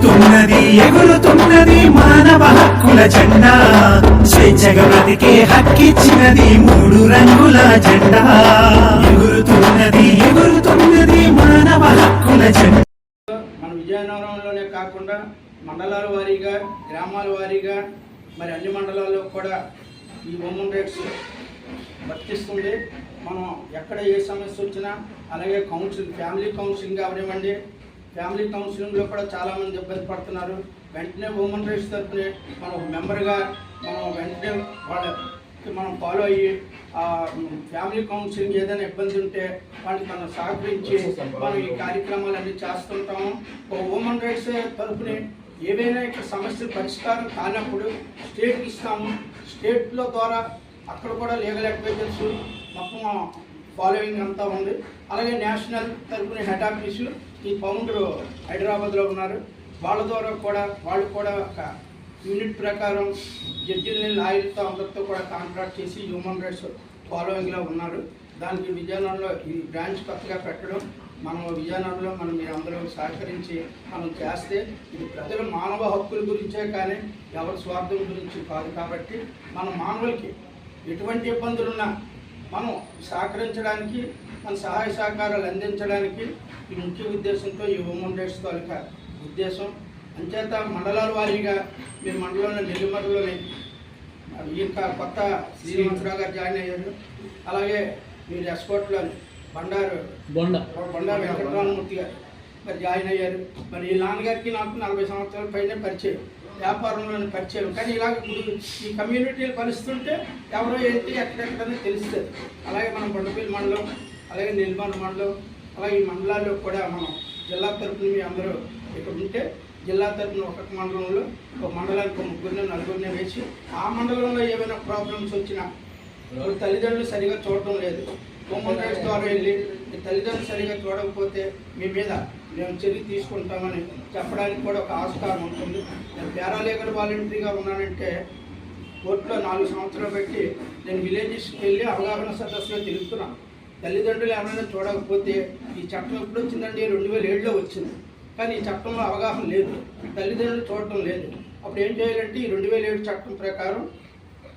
ఎగురుతున్నది ఎగురుతున్నది మానవ హక్కుల జెండా. స్వేచ్ఛగా బ్రతికే హక్కిచ్చినది మూడు రంగుల జెండా. ఎగురుతున్నది ఎగురుతున్నది మానవ హక్కుల జెండా. మన విజయనగరంలోనే కాకుండా మండలాల వారీగా గ్రామాల వారీగా మరి అన్ని మండలాల్లో కూడా ఈ ఉమెన్ రైట్స్ వర్తిస్తుంది. మనం ఎక్కడ ఏ సమస్య వచ్చినా అలాగే కౌన్సిలింగ్ ఫ్యామిలీ కౌన్సిలింగ్ అవనివ్వండి ఫ్యామిలీ కౌన్సిలింగ్లో కూడా చాలామంది ఇబ్బంది పడుతున్నారు. వెంటనే ఉమెన్ రైట్స్ తరఫున మనం ఒక మెంబర్గా మనం వెంటనే వాళ్ళకి మనం ఫాలో అయ్యి ఫ్యామిలీ కౌన్సిలింగ్ ఏదైనా ఇబ్బంది ఉంటే వాళ్ళకి మనం సహకరించి మనం ఈ కార్యక్రమాలన్నీ చేస్తుంటాము. ఒక ఉమెన్ రైట్స్ తరఫున ఏవైనా ఇక్కడ సమస్యలు పరిష్కారం కానప్పుడు స్టేట్కి ఇస్తాము. స్టేట్లో ద్వారా అక్కడ కూడా లీగల్ అడ్వైజర్స్ మొత్తం ఫాలోయింగ్ అంతా ఉంది. అలాగే నేషనల్ తరఫున హెడ్ ఆఫీసులు ఈ ఫౌండర్ హైదరాబాద్లో ఉన్నారు. వాళ్ళ ద్వారా కూడా వాళ్ళు కూడా ఒక యూనిట్ ప్రకారం జడ్జిల్ని లాయర్తో అందరితో కూడా కాంట్రాక్ట్ చేసి హ్యూమన్ రైట్స్ ఫాలోయింగ్లో ఉన్నారు. దానికి విజయనగరంలో ఈ బ్రాంచ్ కొత్తగా పెట్టడం మనం విజయనగరంలో మనం మీరు అందరూ సహకరించి మనం చేస్తే ఇది ప్రజల మానవ హక్కుల గురించే కానీ ఎవరి స్వార్థం గురించి కాదు కాబట్టి మన మానవులకి ఎటువంటి ఇబ్బందులున్నా మనం సహకరించడానికి మన సహాయ సహకారాలు అందించడానికి ఈ ముఖ్య ఉద్దేశంతో ఈ ఉమెన్ రైట్స్ తాలూకా ఉద్దేశం. అంచేత మండలాల వారీగా మీరు మండలంలో నెల్లిమర్రలోని ఇంకా కొత్త శ్రీనివాసరావు గారు జాయిన్ అయ్యారు. అలాగే మీరు ఎస్కోట్లో బండారు బొండ. బండారు వెంకటరామమూర్తి గారు మరి జాయిన్ అయ్యారు. మరి ఈ నాన్నగారికి నాకు నలభై సంవత్సరాల పైన పరిచయం. వ్యాపారంలోని పరిచయం. కానీ ఇలాగ ఇప్పుడు ఈ కమ్యూనిటీలు కలుస్తుంటే ఎవరో ఏంటి ఎక్కడెక్కడని తెలుస్తుంది. అలాగే మనం బండపల్లి మండలం అలాగే నిర్మాణ మండలం అలాగే ఈ మండలాల్లో కూడా మనం జిల్లా తరపున మీ అందరూ ఇక్కడ ఉంటే జిల్లా తరపున ఒక్కొక్క మండలంలో ఒక మండలానికి ఒక ముగ్గురిని నలుగురిని వేసి ఆ మండలంలో ఏమైనా ప్రాబ్లమ్స్ వచ్చినా ఇప్పుడు తల్లిదండ్రులు సరిగా చూడటం లేదు. ఉమెన్ రైట్స్ ద్వారా వెళ్ళి మీ తల్లిదండ్రులు సరిగా చూడకపోతే మీ మీద మేము చర్య తీసుకుంటామని చెప్పడానికి కూడా ఒక ఆస్కారం ఉంటుంది. నేను పారాలీగల్ వాలంటరీగా ఉన్నానంటే కోర్టులో నాలుగు సంవత్సరాలు పెట్టి నేను విలేజెస్కి వెళ్ళి అవగాహన సదస్సులో తిరుగుతున్నాను. తల్లిదండ్రులు ఏమైనా చూడకపోతే ఈ చట్టం ఎప్పుడు వచ్చిందండి? రెండు వేల ఏడులో వచ్చింది. కానీ ఈ చట్టంలో అవగాహన లేదు. తల్లిదండ్రులు చూడటం లేదు. అప్పుడు ఏం చేయాలంటే ఈ రెండు వేల ఏడు చట్టం ప్రకారం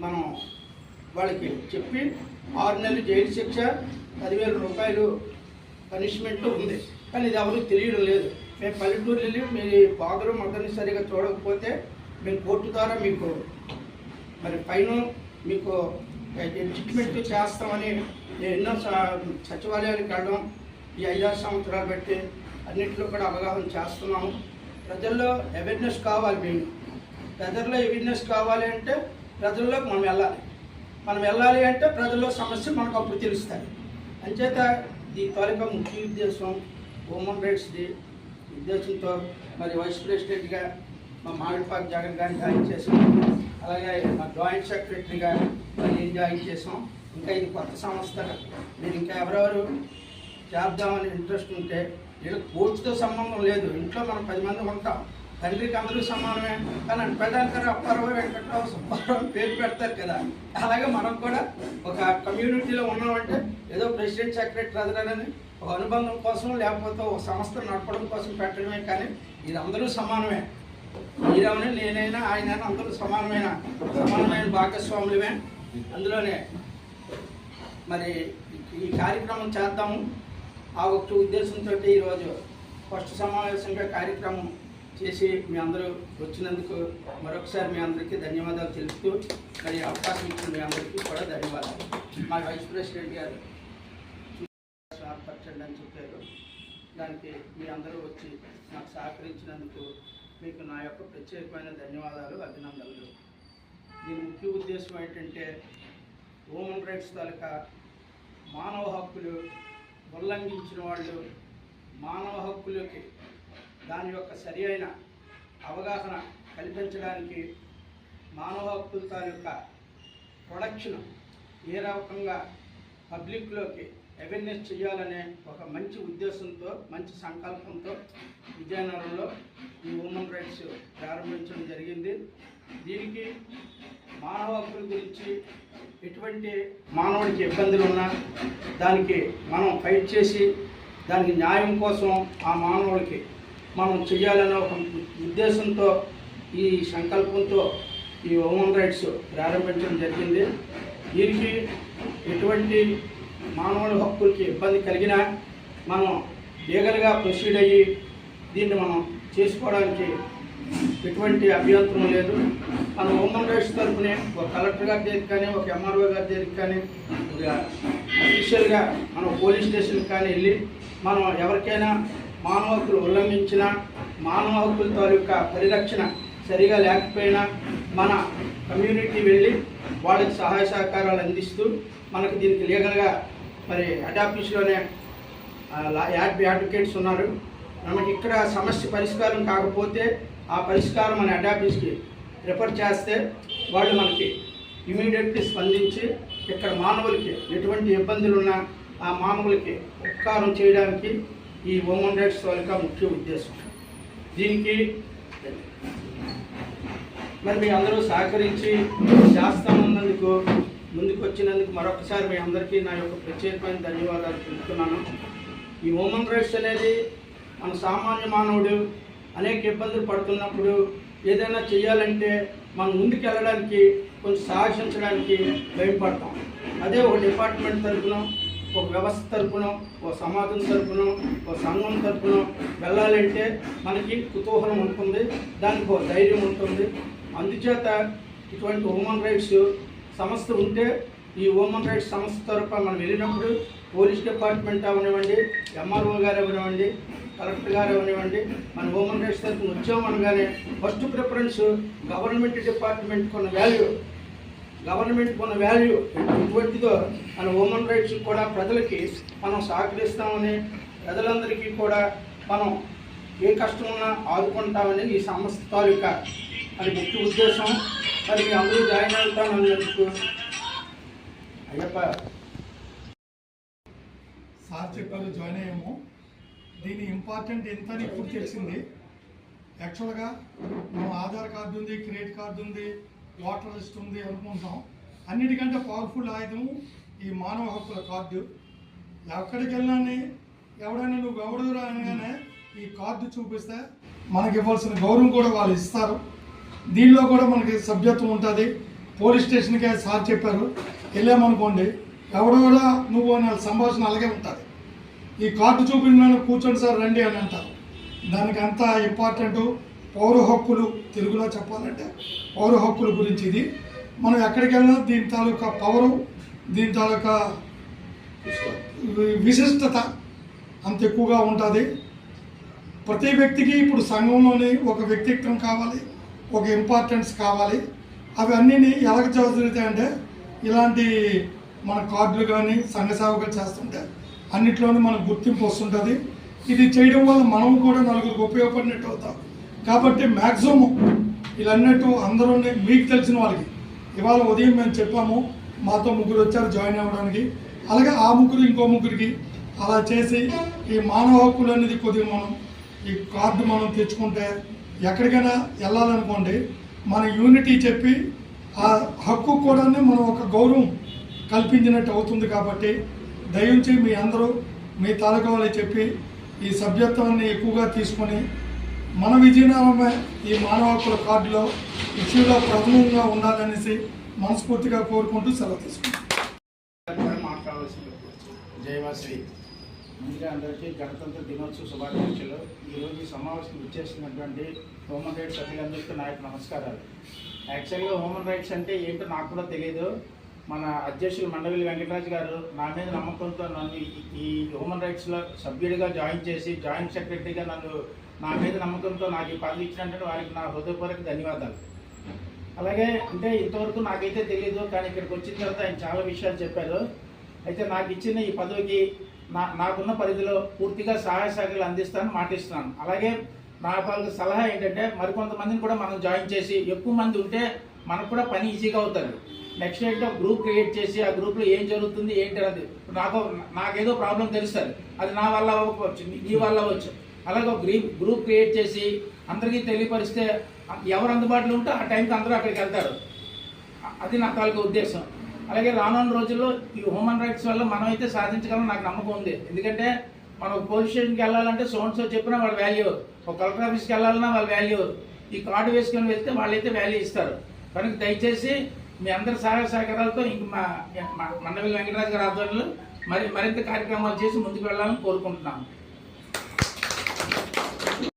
మనం వాళ్ళకి చెప్పి ఆరు నెలలు జైలు శిక్ష పదివేల రూపాయలు పనిష్మెంట్ ఉంది. కానీ ఇది ఎవరికి తెలియడం లేదు. మేము పల్లెటూరు వెళ్ళి మీ ఫాదరు మదర్ని సరిగా చూడకపోతే మేము కోర్టు ద్వారా మీకు మరి పైన మీకు జడ్జిమెంట్ చేస్తామని నేను ఎన్నో స- సచివాలయాలకు వెళ్ళడం ఈ ఐదారు సంవత్సరాలు బట్టి అన్నింటిలో కూడా అవగాహన చేస్తున్నాము. ప్రజల్లో అవేర్నెస్ కావాలి మేము. ప్రజల్లో అవేర్నెస్ కావాలి అంటే ప్రజల్లోకి మనం వెళ్ళాలి. మనం వెళ్ళాలి అంటే ప్రజల్లో సమస్య మనకు అప్పుడు తెలుస్తాయి. అంచేత ఈ తాలూకా ముఖ్య ఉద్దేశం ఉమెన్ రైట్స్ డే ఉద్దేశంతో మరి వైస్ ప్రెసిడెంట్గా మా మామిడిపాక్ జగన్ గారిని జాయిన్ చేసాం అలాగే మా జాయింట్ సెక్రటరీగా నేను జాయిన్ చేసాం ఇంకా ఇది కొత్త సంస్థ. నేను ఇంకా ఎవరెవరు చేద్దామని ఇంట్రెస్ట్ ఉంటే వీళ్ళకి కోర్టుతో సంబంధం లేదు. ఇంట్లో మనం పది మంది ఉంటాం. తండ్రికి అందరూ సమానమే. కానీ కదా అప్పారావు వెంకట్రావు సుబ్బారావు పేరు పెడతారు కదా. అలాగే మనం కూడా ఒక కమ్యూనిటీలో ఉన్నామంటే ఏదో ప్రెసిడెంట్ సెక్రటరీ అదనని ఒక అనుబంధం కోసం లేకపోతే ఒక సంస్థ నడపడం కోసం పెట్టడమే కానీ ఇది అందరూ సమానమే. మీరవని నేనైనా ఆయన అందరూ సమానమైన? సమానమైన భాగస్వాములమే అందులోనే. మరి ఈ కార్యక్రమం చేద్దాము. ఆ ఒక్క ఉద్దేశంతో ఈరోజు ఫస్ట్ సమావేశంగా కార్యక్రమం చేసి మీ అందరూ వచ్చినందుకు మరొకసారి మీ అందరికీ ధన్యవాదాలు తెలుపుతూ మరి అవకాశం ఇచ్చిన మీ అందరికీ కూడా ధన్యవాదాలు. మా వైస్ ప్రెసిడెంట్ గారు ఏర్పరచండి అని చెప్పారు. దానికి మీ అందరూ వచ్చి నాకు సహకరించినందుకు మీకు నా యొక్క ప్రత్యేకమైన ధన్యవాదాలు అభినందనలు. దీని ముఖ్య ఉద్దేశం ఏంటంటే హ్యూమన్ రైట్స్ తాలూకా మానవ హక్కులు ఉల్లంఘించిన వాళ్ళు మానవ హక్కులకి దాని యొక్క సరి అయిన అవగాహన కల్పించడానికి మానవ హక్కుల తాలూకా ప్రొడక్షన్ ఏ రకంగా పబ్లిక్లోకి అవేర్నెస్ చేయాలనే ఒక మంచి ఉద్దేశంతో మంచి సంకల్పంతో విజయనగరంలో ఈ ఉమెన్ రైట్స్ ప్రారంభించడం జరిగింది. దీనికి మానవ హక్కుల గురించి ఎటువంటి మానవుడికి ఇబ్బందులు ఉన్నా దానికి మనం ఫైట్ చేసి దానికి న్యాయం కోసం ఆ మానవుడికి మనం చేయాలనే ఒక ఉద్దేశంతో ఈ సంకల్పంతో ఈ హ్యూమన్ రైట్స్ ప్రారంభించడం జరిగింది. దీనికి ఎటువంటి మానవుడి హక్కులకి ఇబ్బంది కలిగినా మనం లీగల్గా ప్రొసీడ్ అయ్యి దీన్ని మనం చేసుకోవడానికి ఎటువంటి అభ్యంతరం లేదు. మన హ్యూమన్ రైట్స్ తరఫునే ఒక కలెక్టర్ గారి దగ్గరికి కానీ ఒక ఎంఆర్ఓ గారి దగ్గరికి కానీ ఒక అఫీషియల్గా మనం పోలీస్ స్టేషన్కి కానీ వెళ్ళి మనం ఎవరికైనా మానవ హక్కులు ఉల్లంఘించిన మానవ హక్కుల తాలూకా పరిరక్షణ సరిగా లేకపోయినా మన కమ్యూనిటీ వెళ్ళి వాళ్ళకి సహాయ సహకారాలు అందిస్తూ మనకు దీనికి లీగల్గా మరి హెడ్ ఆఫీస్లోనే అడ్వకేట్స్ ఉన్నారు. మనకి ఇక్కడ సమస్య పరిష్కారం కాకపోతే ఆ పరిష్కారం మన హెడ్ ఆఫీస్కి రిఫర్ చేస్తే వాళ్ళు మనకి ఇమీడియట్లీ స్పందించి ఇక్కడ మానవులకి ఎటువంటి ఇబ్బందులు ఉన్నా ఆ మానవులకి ఉపకారం చేయడానికి ఈ ఉమెన్ రైట్స్ తాలూకా ముఖ్య ఉద్దేశం. దీనికి మరి మీ అందరూ సహకరించి చేస్తామన్నందుకు ముందుకు వచ్చినందుకు మరొకసారి మీ అందరికీ నా యొక్క ప్రత్యేకమైన ధన్యవాదాలు తెలుపుతున్నాను. ఈ ఉమెన్ రైట్స్ అనేది మన సామాన్య మానవుడు అనేక ఇబ్బందులు పడుతున్నప్పుడు ఏదైనా చేయాలంటే మనం ముందుకు వెళ్ళడానికి కొంచెం సాహసించడానికి భయపడతాం అదే ఒక డిపార్ట్మెంట్ తరఫున ఒక వ్యవస్థ తరపున ఒక సమాజం తరపున ఒక సంఘం తరపున వెళ్ళాలంటే మనకి కుతూహలం ఉంటుంది దానికి ఒక ధైర్యం ఉంటుంది. అందుచేత ఇటువంటి హ్యూమన్ రైట్స్ సంస్థ ఉంటే ఈ హ్యూమన్ రైట్స్ సంస్థ తరఫున మనం వెళ్ళినప్పుడు పోలీస్ డిపార్ట్మెంట్ అవనివ్వండి ఎంఆర్ఓ గారు అవనివ్వండి కలెక్టర్ గారు అవనివ్వండి మన హ్యూమన్ రైట్స్ తరఫున వచ్చామనగానే ఫస్ట్ ప్రిఫరెన్స్ గవర్నమెంట్ డిపార్ట్మెంట్ ఉన్న వాల్యూ గవర్నమెంట్ మన వాల్యూ ఎటువంటిదో మన హ్యూమన్ రైట్స్ కూడా ప్రజలకి మనం సహకరిస్తామని ప్రజలందరికీ కూడా మనం ఏ కష్టం ఉన్నా ఆదుకుంటామని ఈ సంస్థ తాలూకా అది ముఖ్య ఉద్దేశం. మరి మీ అందరూ జాయిన్ అవుతామన్నందుకు అయ్యప్ప. సార్ చెప్పారు జాయిన్ అయ్యాము. దీని ఇంపార్టెంట్ ఎంత అని ఇప్పుడు తెలిసింది. యాక్చువల్గా మనం ఆధార్ కార్డు ఉంది క్రెడిట్ కార్డు ఉంది ఓటర్ లిస్ట్ ఉంది అనుకుంటాం అన్నిటికంటే పవర్ఫుల్ ఆయుధం ఈ మానవ హక్కుల కార్డు. ఎక్కడికి వెళ్ళినా ఎవడైనా నువ్వు ఎవడు అనగానే ఈ కార్డు చూపిస్తే మనకి ఇవ్వాల్సిన గౌరవం కూడా వాళ్ళు ఇస్తారు. దీనిలో కూడా మనకి సభ్యత్వం ఉంటుంది. పోలీస్ స్టేషన్కే సార్ చెప్పారు వెళ్ళామనుకోండి ఎవడు కూడా నువ్వు అనే సంభాషణ అలాగే ఉంటుంది. ఈ కార్డు చూపించిన కూర్చోండి సార్ రండి అని అంటారు. దానికి అంత ఇంపార్టెంట్ పౌర హక్కులు తెలుగులో చెప్పాలంటే పౌర హక్కుల గురించి ఇది. మనం ఎక్కడికి వెళ్ళినా దీని తాలూకా పవరు దీని తాలూకా విశిష్టత అంత ఎక్కువగా ఉంటుంది. ప్రతి వ్యక్తికి ఇప్పుడు సంఘంలోని ఒక వ్యక్తిత్వం కావాలి ఒక ఇంపార్టెన్స్ కావాలి. అవన్నీ ఎలాగ ఎలాగ జరుగుతాయంటే ఇలాంటి మన కార్డులు కానీ సంఘ సేవకులు చేస్తుంటే అన్నిట్లోనూ మనకు గుర్తింపు వస్తుంటుంది. ఇది చేయడం వల్ల మనం కూడా నలుగురికి ఉపయోగపడినట్టు అవుతాం. కాబట్టి మ్యాక్సిమం వీళ్ళన్నట్టు అందరూ మీకు తెలిసిన వాళ్ళకి ఇవాళ ఉదయం మేము చెప్పాము మాతో ముగ్గురు వచ్చారు జాయిన్ అవ్వడానికి. అలాగే ఆ ముగ్గురు ఇంకో ముగ్గురికి అలా చేసి ఈ మానవ హక్కులు అనేది కొద్దిగా మనం ఈ కార్డు మనం తెచ్చుకుంటే ఎక్కడికైనా వెళ్ళాలనుకోండి మన యూనిటీ చెప్పి ఆ హక్కు కూడా మనం ఒక గౌరవం కల్పించినట్టు అవుతుంది కాబట్టి దయించి మీ అందరూ మీ తాలూకా వాళ్ళకి చెప్పి ఈ సభ్యత్వాన్ని ఎక్కువగా తీసుకొని మన విజయనగరమే ఈ మానవ హక్కుల కార్డులో ఇష్యూలో ప్రథమంగా ఉండాలనేసి మనస్ఫూర్తిగా కోరుకుంటూ సెలవు తీసుకుంటాం మాట్లాడవలసింది జయవాశ్రీ ముందుగా అందరికీ గణతంత్ర దినోత్సవ శుభాకాంక్షలు. ఈరోజు ఈ సమావేశం ఇచ్చేసినటువంటి హ్యూమన్ రైట్స్ సభ్యులందరికీ నా నమస్కారాలు. యాక్చువల్గా హ్యూమన్ రైట్స్ అంటే ఏంటో నాకు కూడా తెలియదు మన అధ్యక్షులు మండలి వెంకటరాజు గారు నా మీద నమ్మకంతో నన్ను ఈ- ఈ హ్యూమన్ రైట్స్లో సభ్యుడిగా జాయిన్ చేసి జాయింట్ సెక్రటరీగా నన్ను నా మీద నమ్మకంతో నాకు ఈ పదవి ఇచ్చినట్టు వారికి నా హృదయపూర్వక ధన్యవాదాలు. అలాగే అంటే ఇంతవరకు నాకైతే తెలియదు కానీ ఇక్కడికి వచ్చిన తర్వాత ఆయన చాలా విషయాలు చెప్పారు. అయితే నాకు ఇచ్చిన ఈ పదవికి నా నాకున్న పరిధిలో పూర్తిగా సహాయ సహకారాలు అందిస్తాను మాటిస్తున్నాను. అలాగే నా వాళ్ళకి సలహా ఏంటంటే మరికొంతమందిని కూడా మనం జాయిన్ చేసి ఎక్కువ మంది ఉంటే మనకు కూడా పని ఈజీగా అవుతుంది. నెక్స్ట్ ఏంటో గ్రూప్ క్రియేట్ చేసి ఆ గ్రూప్లో ఏం జరుగుతుంది ఏంటి అనేది. నాకు నాకేదో ప్రాబ్లం తెలుస్తుంది. అది నా వల్ల అవ్వకపోవచ్చు నీ వల్ల అవ్వచ్చు. అలాగే ఒక గ్రూప్ గ్రూప్ క్రియేట్ చేసి అందరికీ తెలియపరిస్తే ఎవరు అందుబాటులో ఉంటే ఆ టైంకి అందరూ అక్కడికి వెళ్తారు. అది నా తాలూకు ఉద్దేశం. అలాగే రానున్న రోజుల్లో ఈ హ్యూమన్ రైట్స్ వల్ల మనం అయితే సాధించగలం నాకు నమ్మకం ఉంది. ఎందుకంటే మనం పోలీస్ స్టేషన్కి వెళ్ళాలంటే సోన్సో చెప్పినా వాళ్ళ వాల్యూ ఒక కలెక్టర్ ఆఫీస్కి వెళ్ళాలన్నా వాళ్ళ వాల్యూ ఈ కార్డు వేసుకొని వెళ్తే వాళ్ళైతే వాల్యూ ఇస్తారు. కనుక దయచేసి మీ అందరి సహాయ సహకారాలతో ఇంక మా మా- మండవి వెంకటరాజు గారి ఆధ్వర్యంలో మరి మరింత కార్యక్రమాలు చేసి ముందుకు వెళ్ళాలని కోరుకుంటున్నాను.